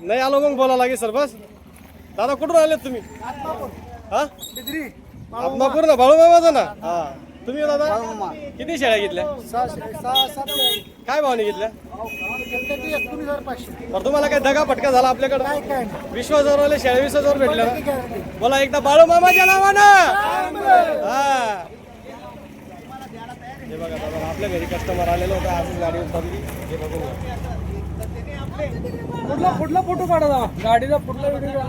नाही आलो मग बोला लागेल सर बस. दादा कुठून आलेत तुम्ही? हा? आत्मापूर ना बाळू मामाचा ना? हा. तुम्ही हो, दादा? किती शेळ्या घेतल्या? काय भावने घेतल्या? बरं तुम्हाला काय दगा फटका झाला आपल्याकडे? वीस हजारवाले शेळ्या वीस हजार भेटल्या बोला एकदा बाळू मामाच्या नावानं! हा. हे बघा दादा आपल्या घरी कस्टमर आलेलं होतं आजच गाडी उतरली. हे बघून पुढला पुढला फोटो काढा गाडीचा पुढला व्हिडिओ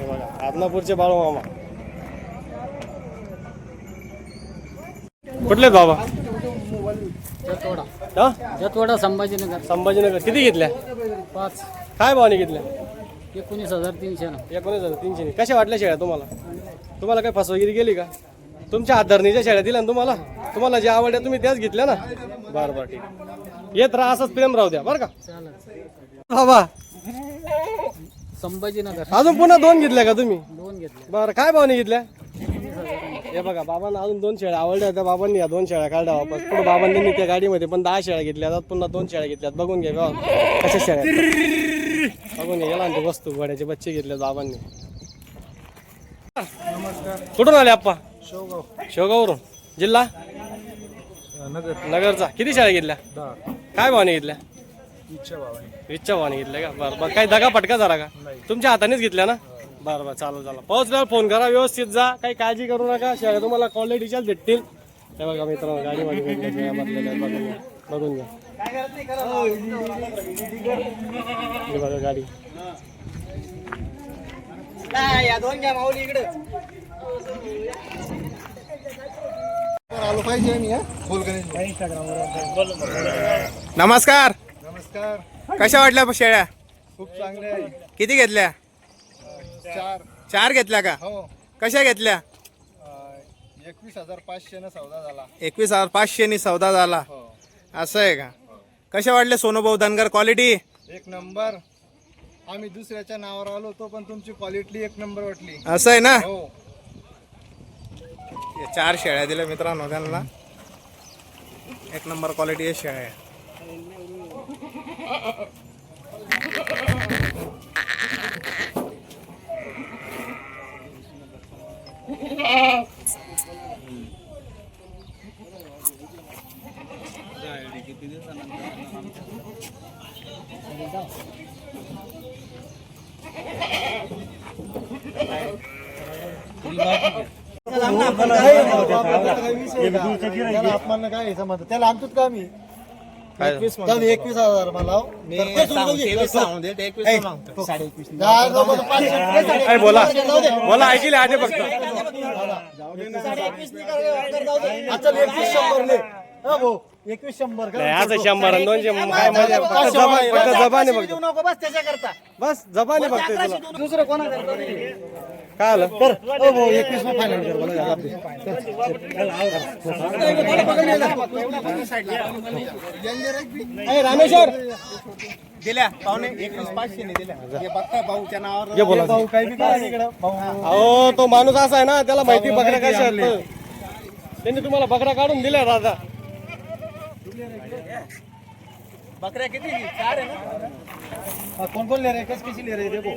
बघा आदनापूरचे बाळू मामा. कुठले बाबा? जतवडा हा? जतवडा संभाजीनगर. संभाजीनगर. किती घेतल्या? पाच. काय भावाने घेतल्या? एकोणीस हजार तीनशे ना. एकोणीस हजार तीनशे. कशा वाटल्या शेळ्या तुम्हाला? तुम्हाला काय फसवगिरी गेली का? तुमच्या हातधरणीच्या शेळ्या दिल्या ना तुम्हाला? तुम्हाला ज्या आवडल्या तुम्ही त्याच घेतल्या ना? बरं बरं ठीक. येत राहा असंच प्रेम राहू द्या बरं का? बाबा संभाजीनगर. अजून पुन्हा दोन घेतल्या का तुम्ही? दोन घेतले बरं काय भावने घेतल्या? हे बघा बाबांना अजून दोन शेळ्या आवडल्या होत्या बाबांनी या दोन शेळ्या काढल्या वापस. पुढे बाबांनी त्या गाडीमध्ये पण दहा शेळ्या घेतल्या जातात. पुन्हा दोन शेळ्या घेतल्यात. बघून घ्या बाबा कशा शेळ्या. बघून घ्या गेला ते वस्तू घोड्याचे बच्चे घेतले बाबांनी. कुठून आले आप्पा? शेवगाववरून. जिल्हा? नगर. नगरचा. किती शेळ्या घेतल्या? काय भावाने घेतल्या? इच्छा भावाने. घेतल्या का? बरं बरं. काही दगा फटका जरा का? तुमच्या हातानेच घेतल्या ना? बरं बरं. चालू चालू पोहोचल्यावर फोन करा. व्यवस्थित जा. काही काळजी करू नका. शेळ्या तुम्हाला क्वालिटीच्याच भेटतील. हे बघा मित्रांनो भरलेल्या आहेत. बघून घ्या बघून घ्या. हे बघा गाडी. आलो पाहिजे मी नमस्कार. नमस्कार. कशा वाटल्या शेळ्या? खूप चांगले आहे किती घेतल्या? चार. चार घेतल्या का? हो. कशा घेतल्या? एकवीस हजार पाचशे न सौदा झाला. एकवीस हजार पाचशे नी सौदा झाला. हो. असं आहे का? कशा वाटल्या सोनूभाऊ धनगर क्वालिटी एक नंबर. आम्ही दुसऱ्याच्या नावावर आलो तो पण तुमची क्वालिटी एक नंबर वाटली. असं आहे ना? हो. या चार शेळ्या दिल्या मित्रांनो त्यांना. एक नंबर क्वालिटी शेळ्या आहे. काय समज त्याला आणतोच का दे, एकवीस हजार मला बोला. बोला ऐकले आधी फक्त. एकवीस शंभर एकवीस शंभर असं शंभर. जबान नको बस त्याच्याकरता. बस जबाने तुला. दुसरं कोणाकडे काय आलं कर हो भाऊ एकवीस ला फायनल कर आपली. ए, रामेश्वर। दिल्या पाहुणे एकवीस पाचशे ने दिल्या. हे बघता भाऊच्या नावावर. ये बोला. भाऊ काही बी करा इकडं भाऊ अहो तो माणूस असा आहे ना त्याला माहिती बकऱ्या कशा आहेत. त्यांनी तुम्हाला बकऱ्या काढून दिल्या दादा बकऱ्या किती? चार आहे ना? हाँ, कौन कौन ले रहे हैं किस किसी ले रहे हैं देखो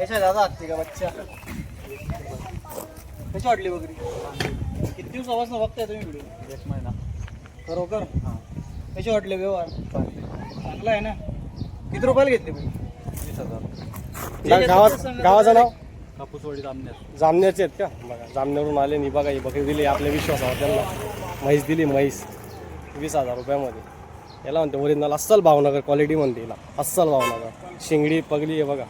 ऐसा ज्यादा आती का बच्चा? कशी वाटली बकरी? किती दिवसापासून बघताय तुम्ही व्हिडिओ एक महिना. खरोखर? कशी वाटले व्यवहार? चांगला. आहे ना? किती रुपयाला घेतले तुम्ही वीस हजार. गावात गावाचं नाव? कापूसवाडी जामण्यात जामनेरचे आहेत का? बघा जामनेरून आले नि बघा ही बकरी दिली आपल्या विश्वासावर त्यांना. म्हैस दिली म्हैस. वीस हजार रुपयामध्ये. याला म्हणते ओरिजिनल अस्सल भावनगर क्वालिटी म्हणते हिला अस्सल भावनगर. शिंगडी पगली आहे बघा.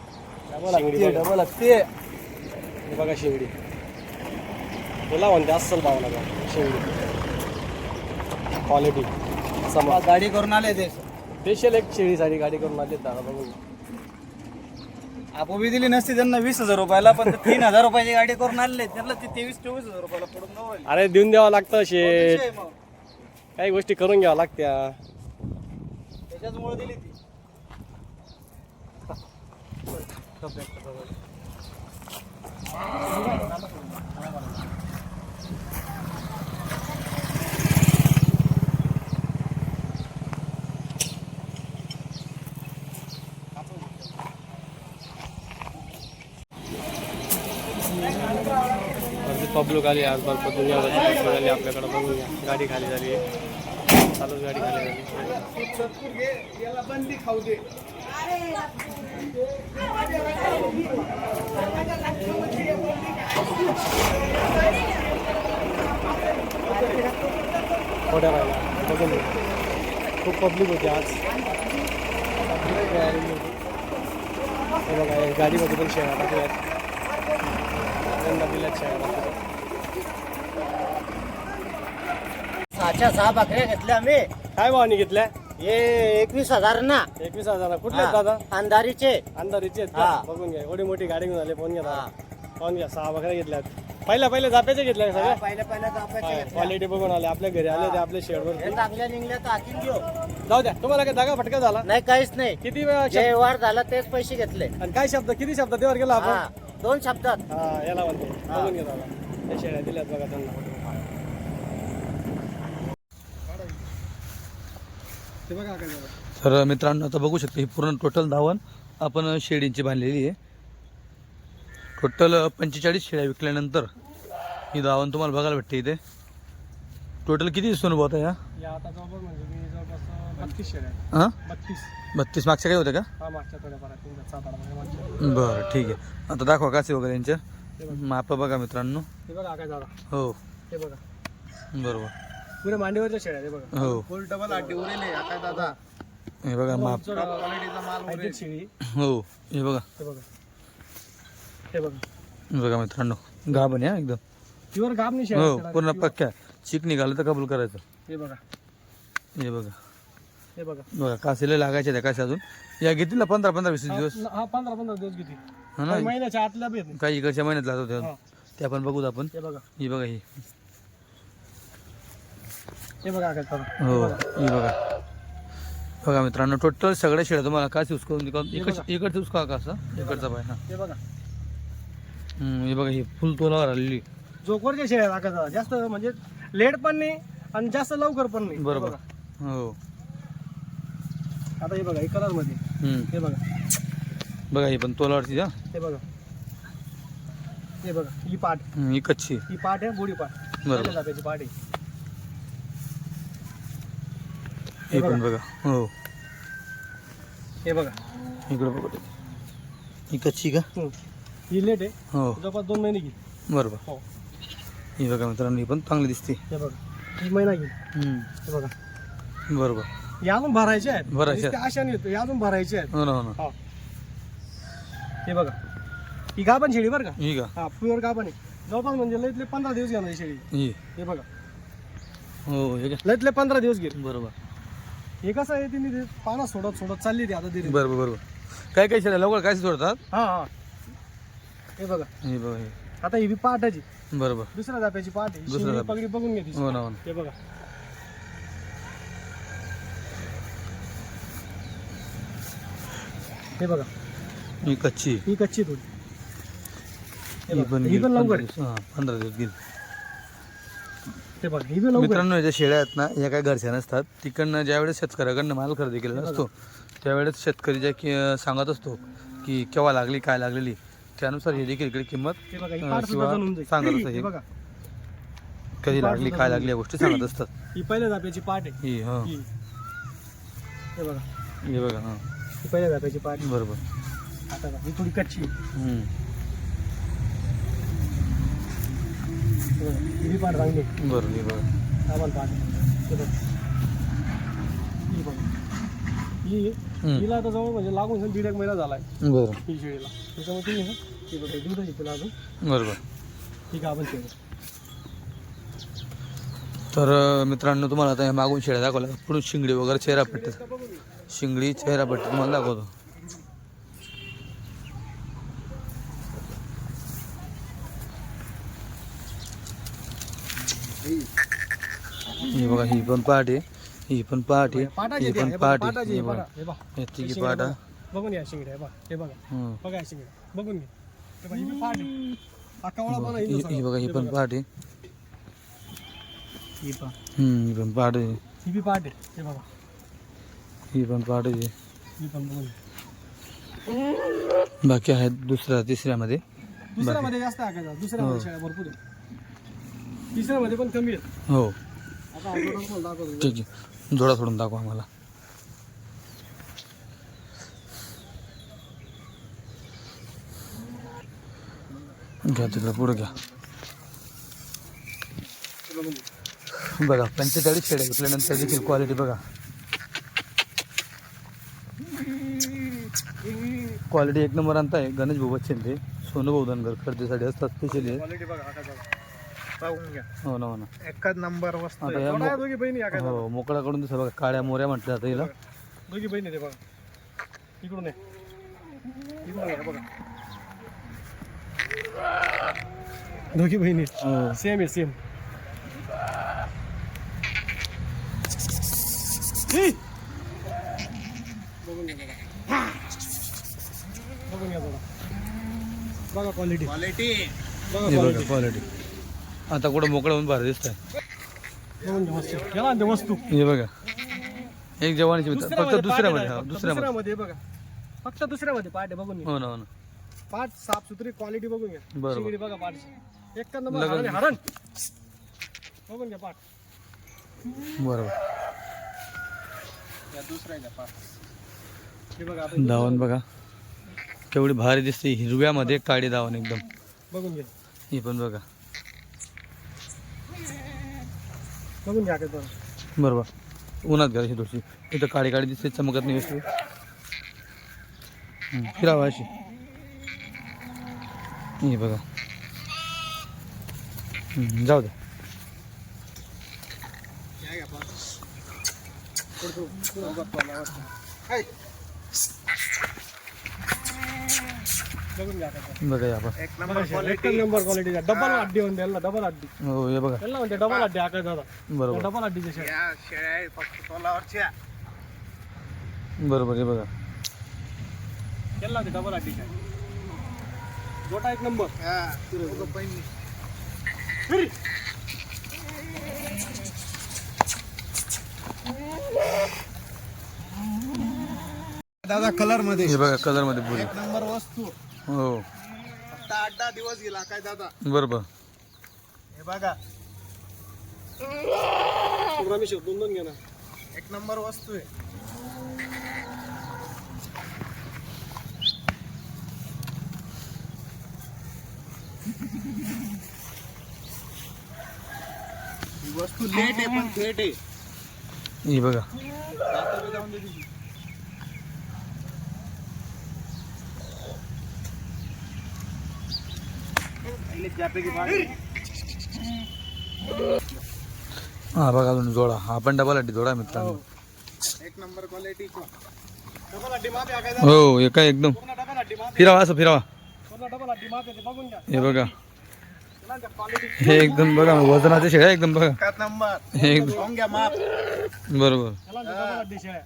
शिंगडी बघा. डबल लागते हे बघा शिंगडी. तुला म्हणते अस्सल भावनगर शिंगडी. क्वालिटी समा गाडी करून आले ते. स्पेशल एक शेळीसाठी गाडी करून आली दादा बघून. आपण बी दिली नसती त्यांना वीस हजार रुपयाला पण ते तीन हजार रुपयाची गाडी करून आणले. त्यांना ते तेवीस चोवीस हजार रुपयाला पडून. अरे देऊन द्यावं लागतं विषय मग. काही गोष्टी करून घ्यावं लागत्या. त्याचमुळे दिली ती. पब्लिक आली आजबाजू दुनिया आपल्याकडं बघूया. गाडी खाली झाली आहे. चालूच गाडी खाली झाली. मोठ्या राहिला बघून खूप पब्लिक होती आज. हे बघा गाडीमध्ये पण शेळ्या टाकल्यात. त्यांना दिल्यात शेळ्या टाकल्यात. सहाच्या सहा बकऱ्या घेतल्या आम्ही. काय भावानी घेतल्या? हे एकवीस हजार ना. एकवीस हजार कुठले आहेत दादा? अंधारीचे. अंधारीचे आहेत का? हा. बघून घ्या. एवढी मोठी गाडी घेऊन आले. फोन घ्या हा. फोन घ्या. सहा बकऱ्या घेतल्यात पहिल्या पहिल्या जाप्याचे घेतल्या का सगळ्या पहिल्या पहिल्या घेतल्या. क्वालिटी बघून आले. आपल्या घरी आले ते आपल्या शेडवर हे चांगल्या निघल्या तर आखीन घेऊ. जाऊ द्या. तुम्हाला काय जागा फटका झाला? नाही काहीच नाही. किती वेळा जे व्यवहार झाला तेच पैसे घेतले. आणि काय शब्द? किती शब्द? देवर गेला हा आपण दोन शब्दात. हा याला म्हणतो. बघून घ्या दादा. त्या शेळ्या दिल्यात बघा त्यांना ते बघा काय झालं. तर मित्रांनो आता बघू शकता ही पूर्ण टोटल धावण आपण शेळींची बांधलेली आहे. टोटल पंचेचाळीस शेळ्या विकल्यानंतर ही धावण तुम्हाला बघायला भेटते इथे. टोटल किती होता या? म्हणजे. हां? बत्तीस. मागच्या काय होत्या का? हा बरं ठीक आहे. आता दाखवा कासे वगैरे यांच्या माप बघा. मित्रांनो. हे बरोबर. पुढे मांडीवरच्या शेळ्या आहेत, हे बघा. हो. फुल डबल आठी उरेले आता दादा. हे बघा माप. क्वालिटीचा माल हायटेक शेळी हो हे बघा. हे बघा. हे बघा. हे बघा मित्रांनो गाभण आहे हा एकदम. प्युअर गाब नाही शेळ्या हो आहेत, पूर्ण. पक्क्या. चिक निघालं तर कबूल करायचं. हे बघा. हे बघा. हे बघा. बघा कासेला लागायचे त्या कासे अजून. या घेतील ना पंधरा पंधरा वीस दिवस? हा पंधरा पंधरा दिवस किती हा ना? महिन्याच्या आतल्या बी आहेत. काही इकडच्या महिन्यात लागत हा. होत्या ते आपण बघूत आपण. हे बघा. ही बघा ही. हे बघा काय. हो हे बघा. बघा. मित्रांनो टोटल सगळ्या शेळ्या तुम्हाला कासे उचकून इकडचं इकडचं उचका कासा इकडचा पाय हा. हे बघा. हम्म, हे बघा ही फुल तोलावर आलेली. जोकोरच्या शेळ्या टाकायचा जास्त म्हणजे लेट पण नाही आणि जास्त लवकर पण नाही. हे बरोबर. बघा. हो. आता हे बघा हे कलरमध्ये. हम्म. हे बघा. बघा ही पण तोलावरची हा. हे बघा. हे बघा ही पाठ हम्म, ही कच्ची. ही पाठ आहे बुडी पाठ बरोबर. पाठ आहे. ही पण बघा. हो. हे बघा. इकडे बघा. ही कच्ची का. ही लेट आहे. हो. जवळपास दोन महिने घेईल. बरोबर. हो. ही बघा मित्रांनो ही पण चांगली दिसते. हे बघा. ही महिना घेईल. हम्म, हे बघा. बरोबर. हे अजून भरायचे आहेत. भरायचे आहेत. नुसते आशा नाही हे अजून भरायचे आहेत. हो ना हो ना. हा. हे बघा. ही गाभण शेळी बरं का? ही का? हा प्युअर गाभण आहे. जवळपास म्हणजे लईतले पंधरा दिवस घेणार ही शेळी. ही. हे बघा. हो हे का लईतले पंधरा दिवस घेईल. बरोबर. हे कसं आहे तिने ते पानं सोडत सोडत चालली ती आता दिली बरोबर बरोबर काय काय शेळ्या लवकर काय सोडतात? हा हा. हे बघा. हे बघा हे. आता ही बी पाटाची बरोबर दुसऱ्या जाप्याची पाट आहे. दुसऱ्या. पगडी बघून घ्या तिची. हो ना हो ना. हे बघा. हे बघा. ही कच्ची ही कच्ची थोडी. हे बघा, पण ही लवकर. आहे. पंधरा दिवस घेईल बघा ही पण लवकर. आहे. मित्रांनो याच्या शेळ्या आहेत ना या काय घरच्या नसतात तिकडनं ज्यावेळेस शेतकऱ्याकडनं माल खरेदी केलेला असतो त्यावेळेस शेतकरी ज्या कि सांगत असतो की केव्हा लागली काय लागलेली त्यानुसार हे देखील इकडे किंमत हे बघा ही अं, पाट सुद्धा किंवा जाईल. सांगत असतं हे हे. बघा. कधी लागली काय लागली या गोष्टी सांगत असतात. ही पहिल्या जाप्याची पाट आहे. ही हा. ही. हे बघा. हे बघा हा. ही पहिल्या जाप्याची पाट आहे. बरोबर. आता बघा, ही थोडी कच्ची आहे. हम्म. हे ही पाट चांगली आहे. बरोबर हे बघा. आहे. हे बघा. ही ही. हिला आता जवळ म्हणजे लागून असेल दीड एक महिना झालाय. बरं. ही शेळीला. त्याच्यामुळे ती आहे ना, ती बघा दूध आहे तिला अजून. बरोबर ही गाभण शेळी. तर मित्रांनो तुम्हाला आता या मागून शेळ्या दाखवल्या. पुढून शिंगडी वगैरे चेहरा पट्टी. शिंगडी चेहरा पट्टी तुम्हाला दाखवतो. बघा ही पण पाट आहे ही पण पाट आहे ही पण आहे, हे पाट आहे आहे, हे हे. हे हे तिघी. बघून या शिंगड्या. हे बघा हे बघा. हं. शिंगड्या. बघून घे हे बघा, ही आहे हा पण आहे ही ही ही हे. पाट आहे ही ही पण आहे ही बी पाट आहे हे बघा. ही पण आहे ही पण बघून घे. बाकी आहेत दुसऱ्या तिसऱ्यामध्ये. दुसऱ्यामध्ये जास्त आहे का? दुसऱ्यामध्ये शेळ्या भरपूर आहे. तिसऱ्यामध्ये पण कमी आहेत हो. ठीक आहे. जोडा सोडून दाखवा आम्हाला. घ्या तिकडं पुढं घ्या. बघा पंचेचाळीस शेड्या घेतल्यानंतर देखील क्वालिटी बघा. क्वालिटी एक नंबर आणता आहे गणेश भाऊ शिंदे सोनू भाऊ धनगर खरेदीसाठी असतात स्पेशली घ्या. हो ना हो ना. एकच नंबर वस्तू आता या थोडा आहे मो- दोघी बहिणी काय हो मोकळाकडून दिसत बघा काळ्या मोऱ्या म्हटल्या जातं हिला. दोघी बहिणी ते बघा. इकडून आहे इकडून आहे बघा. दोघी बहिणी हो. सेम आहे सेम बघा. क्वालिटी हे क्वालिटी बघा क्वालिटी आता कुठं मोकळं होऊन भारी दिसत आहे वस्तू. हे बघा. एक जवानीची मित्र. फक्त दुसऱ्यामध्ये दुसऱ्यामध्ये. हा बघा. फक्त दुसऱ्यामध्ये पाठ आहे बघून घ्या. हो ना हो ना. पाठ साफ सुथरी क्वालिटी बघून घ्या. बरोबर. शिंगडी बघा पाठची एक नंबर हरण आहे, हरण. बघून घ्या पाठ. बरोबर. या दुसऱ्या घ्या पाठ. हे बघा आता धावण बघा. केवढी भारी दिसते हिरव्यामध्ये काळी धावण एकदम. बघून घ्या. ही पण बघा. बघून घ्या बरोबर. उन्हात घालायची थोडीशी. इथं काळी काळी दिसते चमकत नाही व्यवस्थित फिरावं अशी. हे बघा. जाऊ द्या. बघून घ्या काय बघा या आपण एक नंबर बघा एक नंबर क्वालिटी डबल अड्डी होऊन डबल अड्डी हो हे बघा. त्याला म्हणते डबल अड्डी आकाश दादा? बरोबर. डबल अड्डीचे शेड या शेळ्या आहे फक्त तोलावरच्या. बरोबर हे बघा. त्याला म्हणते डबल अड्डी गोटा एक नंबर हा. दादा कलरमध्ये. हे बघा कलरमध्ये पुरी एक नंबर वस्तू. हो. फक्त आठ दहा दिवस गेला काय दादा? बरोबर. हे बघा. रमेश दोन दोन घे ना. एक नंबर वस्तू आहे. ही वस्तू लेट आहे पण थेट आहे. हे बघा. आता जाऊन दे तिची. पहिले त्यापैकी भाग. हा बघा अजून जोडा. हा पण डबल अड्डी जोडा मित्रांनो. एक नंबर आकाश हो हे काय एकदम. फिरावा असं फिरावा. हे बघा. क्वालिटी हे एकदम बघा वजनाचे शेळ्या एकदम बघा. हे एकदम. बरोबर त्याला म्हणते डबल अड्डी शेळ्या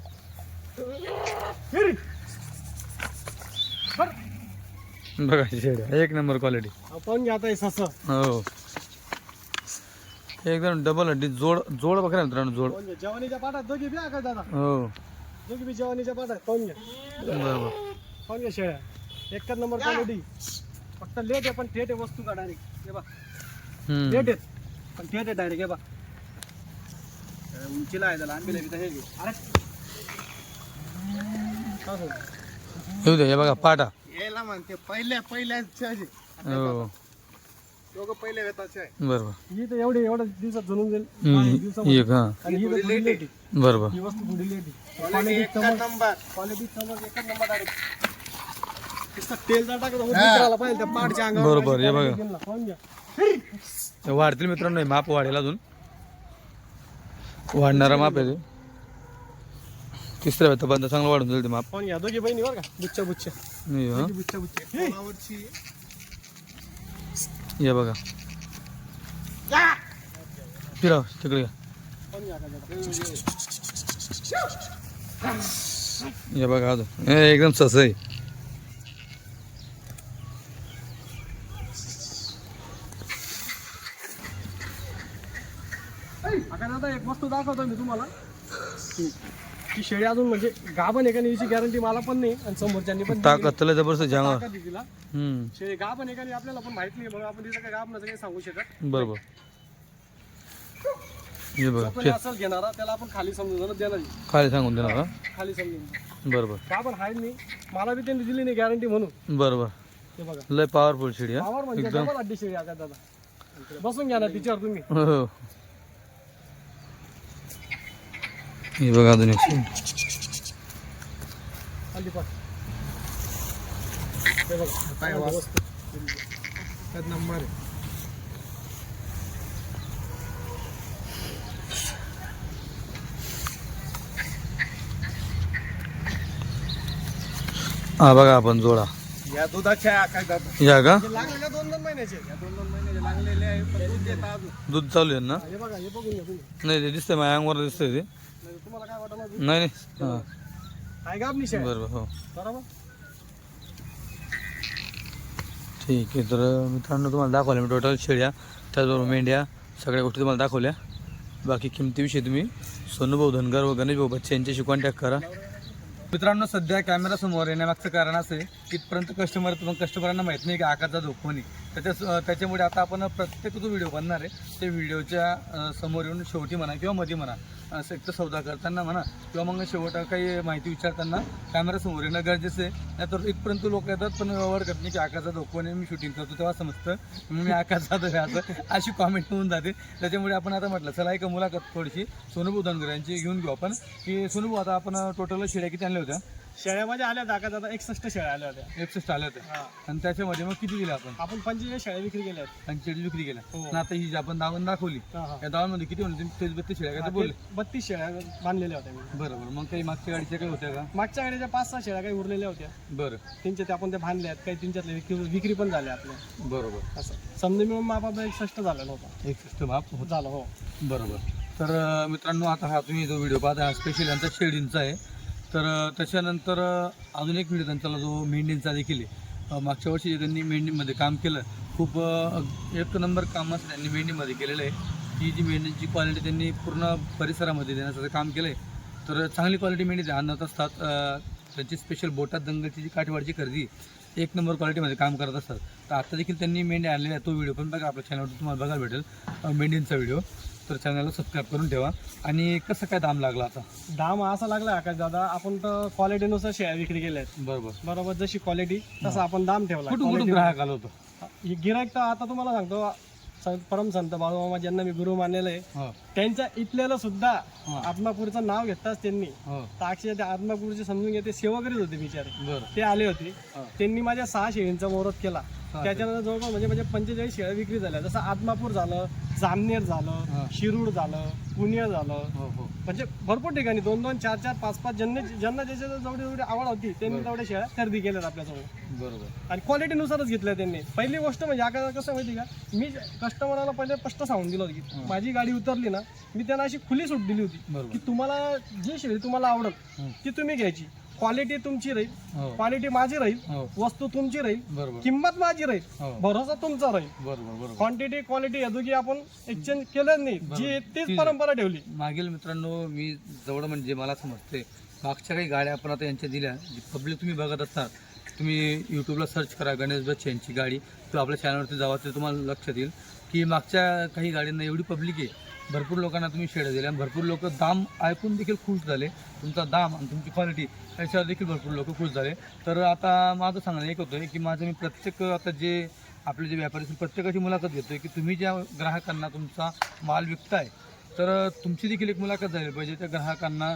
बघा शेड्या एक नंबर क्वालिटी आपण घ्या आता हे सस. हो. एकदम डबल हड्डी जोड जोड बघा ना मित्रांनो जोड. जवानीच्या पाठात दोघी बी आकाश दादा? हो. दोघी बी जवानीच्या पाठात पाहून घ्या बरोबर. पाहून घ्या शेळ्या एकच नंबर क्वालिटी फक्त लेट आहे पण थेट आहे वस्तू का डायरेक्ट हे बा. लेट आहेत पण थेट आहे डायरेक्ट हे बा उंचीला आहे त्याला आहे तिथं हे. अरे? येऊ द्या हे बघा पाटा. यायला म्हणते पहिल्या पहिल्याच आहे. हो. दोघं पहिल्या वेताचे आहे बरोबर. ही तर एवढी एवढ्या दिवसात जणून जाईल. हम्म. काही दिवसामध्ये. एक हा. आणि ही तर थोडी लेट आहे. बरोबर. ही वस्तू थोडी लेट आहे क्वालिटी एकच नंबर क्वालिटी समज एकच नंबर डायरेक्ट नुसतं तेल जर टाकलं तर उद्या करायला पाहिजे त्या पाडच्या अंगावर. बरोबर, हे बघा. गेला. पाहून घ्या. ते वाढतील मित्रांनो हे माप वाढेल अजून. वाढणारा माप आहे ते. तिसऱ्या वेळेपर्यंत चांगलं वाढून जाईल ते माप. पाहून घ्या. दोघी बहिणी बरं का? बुच्च्या बुच्च्या हे हा. बुच्च्या बुच्च्या तोलावरची हे. बघा. फिरा तिकडे या. हे बघा अजून. हे एकदम सस आहे. आता दादा एक वस्तू दाखवतो मी तुम्हाला. ही शेळी अजून म्हणजे गाभण एका याची गॅरंटी मला पण नाही आणि समोरच्यांनी पण नाही. ताकद तुला जबरदस्त जांगा ताकद आहे तिला. हम्म. शेळी गाभण एकाने आपल्याला पण माहीत नाही बघा आपण तिचं काय गाभणाचं काही सांगू शकत बरोबर. हे बघा घेणारा त्याला आपण खाली समजून देणार खाली सांगून देणार का खाली समजून बरोबर. मी मला बी त्यांनी दिली नाही गॅरंटी म्हणून. बरोबर. हे बघा. लय पॉवरफुल शेळी हा? पावर म्हणजे एकदम. डबल अड्डी शेळी आका दादा. बसून घ्या ना तिच्यावर तुम्ही. हो हो. हे बघा अजून एक हे बघा नंबर हा आपण जोडा. या दुधाच्या काय या का? लागले का दोन दोन महिन्याचे. या दोन दोन महिने लागलेले आहे पण दूध चालू आहे ना? हे बघा हे बघून घ्या तुम्ही. नाही ते दिसतंय माझ्या अंगवर दिसतंय ते. नाही, तुम्हाला काय नाही? नाही हां. आहे का बरोबर हो. बरोबर. ठीक आहे तर मित्रांनो तुम्हाला दाखवल्या मी टोटल शेळ्या त्याचबरोबर मेंढ्या सगळ्या गोष्टी तुम्हाला दाखवल्या. बाकी किमतीविषयी तुम्ही सोनूभाऊ धनगर व गणेश भाऊ बच्चे यांच्याशी कॉन्टॅक्ट करा. मित्रांनो सध्या कॅमेरा समोर येण्यामागचं कारण असं आहे की इथपर्यंत कस्टमर मग कस्टमरांना माहीत नाही की आकाचा धोक कोणी त्याच्या त्याच्यामुळे आता आपण प्रत्येक जो व्हिडिओ बनणार आहे ते व्हिडिओच्या समोर येऊन शेवटी म्हणा किंवा मध्ये म्हणा असं एक तर सौदा करताना म्हणा किंवा मग शेवट काही माहिती विचारताना कॅमेरा समोर येणं गरजेचं आहे. नाहीतर इथपर्यंत लोक येतात पण व्यवहार करत नाही की आकाचा धोक नाही मी शूटिंग करतो तेव्हा समजतं. मी आकाचा धोक आहे असं अशी कॉमेंट होऊन जाते. त्याच्यामुळे आपण आता म्हटलं चला एक मुलाखत थोडीशी सोनूभाऊ धनगर यांची घेऊन घेऊ आपण. की सोनूभाऊ आता आपण टोटल शिड्या किती आणल्या होत्या? शेळ्या माझ्या आल्या दाखा दादा एकसष्ट शेळ्या आल्या होत्या. एकसष्ट आल्या होत्या. हा. आणि त्याच्यामध्ये मग किती दिल्या आपण? आपण पंचवीस शेळ्या विक्री केल्या पंचेचाळीस विक्री केल्या. हो. आणि आता ही जी आपण दावण दाखवली हा, हा. या दावणमध्ये किती होते तुम्ही? तेच बत्तीस शेळ्या का ते बोलले. बत्तीस शेळ्या बांधलेल्या होत्या. मी बरोबर. मग काही मागच्या गाडीच्या काही होत्या का? मागच्या गाडीच्या पाच सहा शेळ्या काही उरलेल्या होत्या. बरं. त्यांच्या त्या आपण त्या बांधल्या आहेत. काही त्यांच्यातल्या विक्री विक्री पण झाल्या आपल्या. बरोबर. असं. समजा मिळून मापापा एकसष्ट झालेला होता एक सिस्टम हा हो झालं हो. बरोबर. तर अं, मित्रांनो आता हा तुम्ही जो व्हिडिओ पाहता हा स्पेशल यांचा शेळींचा आहे. तर त्याच्यानंतर अजून एक व्हिडिओ त्यांचा जो मेंढींचा देखील आहे. मागच्या वर्षी जे त्यांनी मेंढीमध्ये काम केलं खूप एक नंबर काम असं त्यांनी मेंढीमध्ये केलेलं आहे. ती जी मेंढींची क्वालिटी त्यांनी पूर्ण परिसरामध्ये देण्याचं काम केलं आहे तर चांगली क्वालिटी मेंढी आणत असतात. त्यांची स्पेशल बोटात दंगलची जी काठीवाडची खरेदी एक नंबर क्वालिटीमध्ये काम करत असतात. तर आता देखील त्यांनी मेंढी आणलेल्या आहे. तो व्हिडिओ पण बघा आपल्या चॅनलवर तुम्हाला बघायला भेटेल मेंढींचा व्हिडिओ तर चॅनलला सबस्क्राईब करून ठेवा. आणि कसं काय दाम लागला आता? दाम असा लागला आकाश दादा आपण तर क्वालिटीनुसार शेळ्या विक्री केल्या आहेत. बरोबर. बरोबर जशी क्वालिटी तसा आपण दाम ठेवला. कुठून कुठून ग्राहक आलो होतो? गिरायक तर आता तुम्हाला सांगतो स- परम संत बाळूमामा ज्यांना मी गुरु मानलेलं आहे त्यांच्या इथल्याला सुद्धा. आत्मापूरचं नाव घेताच त्यांनी. तर अक्षय त्या आत्मापूरचे समजून घेते सेवाकरीच होते बिचारे. ते आले होते. त्यांनी माझ्या सहा शेळींचा मोहरत केला. त्याच्यानंतर जवळपास म्हणजे म्हणजे पंचेचाळीस शेळ्या विक्री झाल्या. जसं आत्मापूर झालं जामनेर. झालं शिरूर झालं पुणे झालं. हो हो. म्हणजे भरपूर ठिकाणी दोन दोन चार चार पाच पाच ज्यांना ज्यांना ज्याच्या जेवढी जेवढी आवड होती त्यांनी तेवढ्या शेळ्या खरेदी केल्यात आपल्याजवळ बरोबर. आणि क्वालिटीनुसारच घेतल्या त्यांनी. पहिली गोष्ट म्हणजे आता कसं माहिती का? मी कस्टमरला पहिले स्पष्ट सांगून दिलं होतं की माझी गाडी उतरली ना मी त्यांना अशी खुली सूट दिली होती. की तुम्हाला जी शेळी तुम्हाला आवडेल हं. ती तुम्ही घ्यायची. क्वालिटी तुमची राहील हो. क्वालिटी माझी राहील हो. वस्तू तुमची राहील किंमत माझी राहील हो. भरोसा तुमचा राहील. क्वांटिटी क्वालिटी या दोघी आपण एक्सचेंज केलं नाही. जी तीच. परंपरा ठेवली. मागील मित्रांनो मी जवळ म्हणजे मला समजते मागच्या काही गाड्या आपण आता यांच्या दिल्या जी पब्लिक तुम्ही बघत असतात तुम्ही यूट्यूबला सर्च करा गणेश बच्चे यांची गाडी किंवा आपल्या चॅनलवरती जावा ते तुम्हाला लक्षात येईल की मागच्या काही गाड्यांना एवढी पब्लिक आहे भरपूर लोकांना तुम्ही शेड्या दिल्या आणि भरपूर लोक दाम ऐकून देखील खुश झाले. तुमचा दाम आणि तुमची क्वालिटी याच्यावर देखील भरपूर लोक खुश झाले. तर आता माझं सांगणं एक होतं की माझं मी प्रत्येक आता जे आपले जे व्यापारी आहेत, प्रत्येकाची मुलाखत घेतोय की तुम्ही ज्या ग्राहकांना तुमचा माल विकताय तर तुमची देखील एक मुलाखत झाली पाहिजे. त्या ग्राहकांना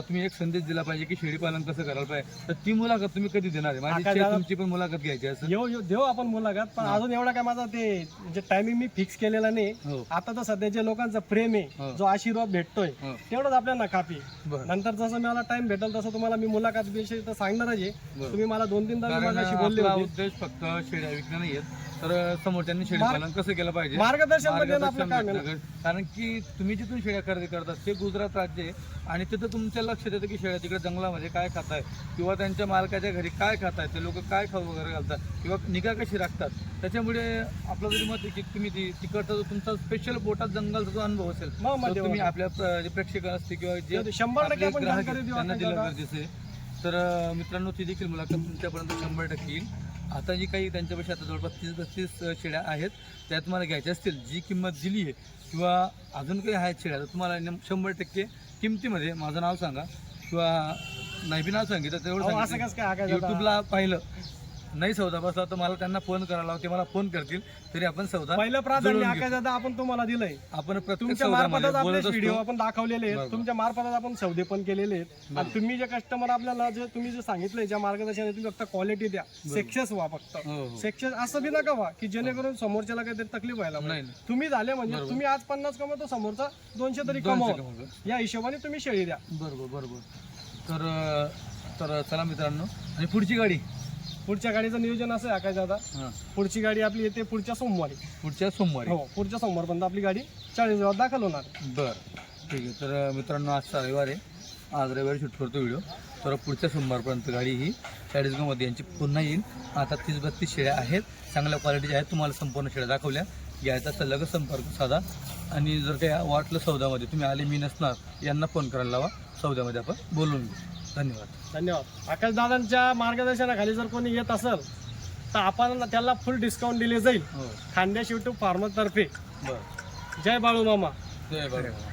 तुम्ही एक संदेश दिला पाहिजे की शेळी पालन कसं करायला पाहिजे. तर ती मुलाखत तुम्ही कधी देणार आहे? माझी आता इच्छा आहे जरा- तुमची पण मुलाखत घ्यायची असं. येऊ येऊ देऊ आपण मुलाखत पण अजून एवढा काय माझा ते म्हणजे टायमिंग मी फिक्स केलेला नाही. हो. आता तर सध्याच्या लोकांचं प्रेम आहे हो. जो आशीर्वाद भेटतोय हो. तेवढंच आपल्याला कापी बरं. नंतर जसं मला टाइम भेटेल तसं तुम्हाला मी मुलाखत विषयी तर सांगणारच आहे. बरं. तुम्ही मला दोन तीनदा कारण माझ्याशी बोलले आपला होते. उद्देश फक्त शेळ्या विकणं नाही आहेत तर समोरच्यांनी शेळी मार्ग- पालन कसं केलं पाहिजे मार्गदर्शन आपलं मार्गदर्शन काम आहे ना. भेटणं गरज- कारण की तुम्ही जिथून शेळ्या खरेदी करतात ते गुजरात राज्य आहे आणि तिथं तुमच्या लक्षात येतं की शेळ्या तिकडे जंगलामध्ये काय खात आहे किंवा त्यांच्या मालकाच्या घरी काय खात आहे ते लोक काय खाऊ वगैरे घालतात किंवा निगा कशी राखतात त्याच्यामुळे आपलं जरी मत आहे की तुम्ही ती तिकडचा जो तुमचा स्पेशल बोटात जंगलचा जो अनुभव असेल मग मग तो देऊ. तुम्ही आपल्या प्र- जे प्रेक्षक असतील किंवा जे शंभर टक्के आपले आपण ग्राहक जानकारी आहेत, देऊ त्यांना दिलं. गरजेचं आहे तर अं, मित्रांनो ती देखील मुलाखत तुमच्यापर्यंत शंभर टक्के येईल आता जी काही त्यांच्यापेक्षा आता जवळपास तीस बत्तीस अ, शेळ्या आहेत. त्या तुम्हाला घ्यायच्या असतील. जी किंमत दिली आहे किंवा अजून काही आहेत शेळ्या तर तुम्हाला नेम- शंभर टक्के किमतीमध्ये माझं नाव सांगा. किंवा नाही बी नाव सांगितलं तेवढं? युट्यूबला पाहिलं नाही सौदा बसला तर मला त्यांना फोन करायला लावा ते मला फोन करतील तरी आपण सौदा पहिलं प्राधान्य जुळवून घेऊ. आकाश दादा आपण तुम्हाला दिलंय. आपण प्रत्येक तुमच्या आपले बोलत व्हिडिओ असतो आपण दाखवलेले आहेत. बरोबर. तुमच्या मार्फतच आपण सौदे पण केलेले आहेत. आणि तुम्ही जे कस्टमर आपल्याला जे तुम्ही जे सांगितलंय ज्या मार्गदर्शनाने तुम्ही फक्त क्वालिटी द्या. सेक्सेस व्हा फक्त. हो, हो. सेक्सेस असं बी नका व्हा की जेणेकरून समोरच्याला काहीतरी तकलीफ व्हायला नाही, पाहिजे तुम्ही झाले म्हणजे तुम्ही आज पन्नास कमवतो समोरचा दोनशे तरी दोनशे कमव. कमवतो. या हिशोबाने तुम्ही शेळी द्या. बरोबर बरोबर. तर अ, तर चला मित्रांनो. आणि पुढची गाडी. पुढच्या गाडीचं नियोजन असं आहे आकाश दादा. हां. पुढची गाडी आपली येते पुढच्या सोमवारी. पुढच्या सोमवारी. हो पुढच्या सोमवारपर्यंत आपली गाडी चाळीस गावात दाखल होणार. बर. ठीक आहे. तर मित्रांनो आजचा रविवार आहे. आज रविवारी शूट करतो व्हिडिओ तर पुढच्या सोमवारपर्यंत गाडी ही चाळीसगावमध्ये यांची पुन्हा येईल. आता तीस बत्तीस शेळ्या आहेत. चांगल्या क्वालिटीच्या आहेत तुम्हाला संपूर्ण शेळ्या दाखवल्या. घ्यायचा तर लगेच संपर्क साधा. आणि जर काही वाटलं सौद्यामध्ये तुम्ही आले मी नसणार यांना फोन करायला लावा. सौद्यामध्ये आपण बोलून घेऊ. धन्यवाद. धन्यवाद. आकाश दादांच्या मार्गदर्शनाखाली जर कोणी येत असेल तर आपण त्याला फुल डिस्काउंट दिले जाईल. हो. खांद्याश युट्यूब फार्मर तर्फे. बरं. जय बाळू मामा जय बाबा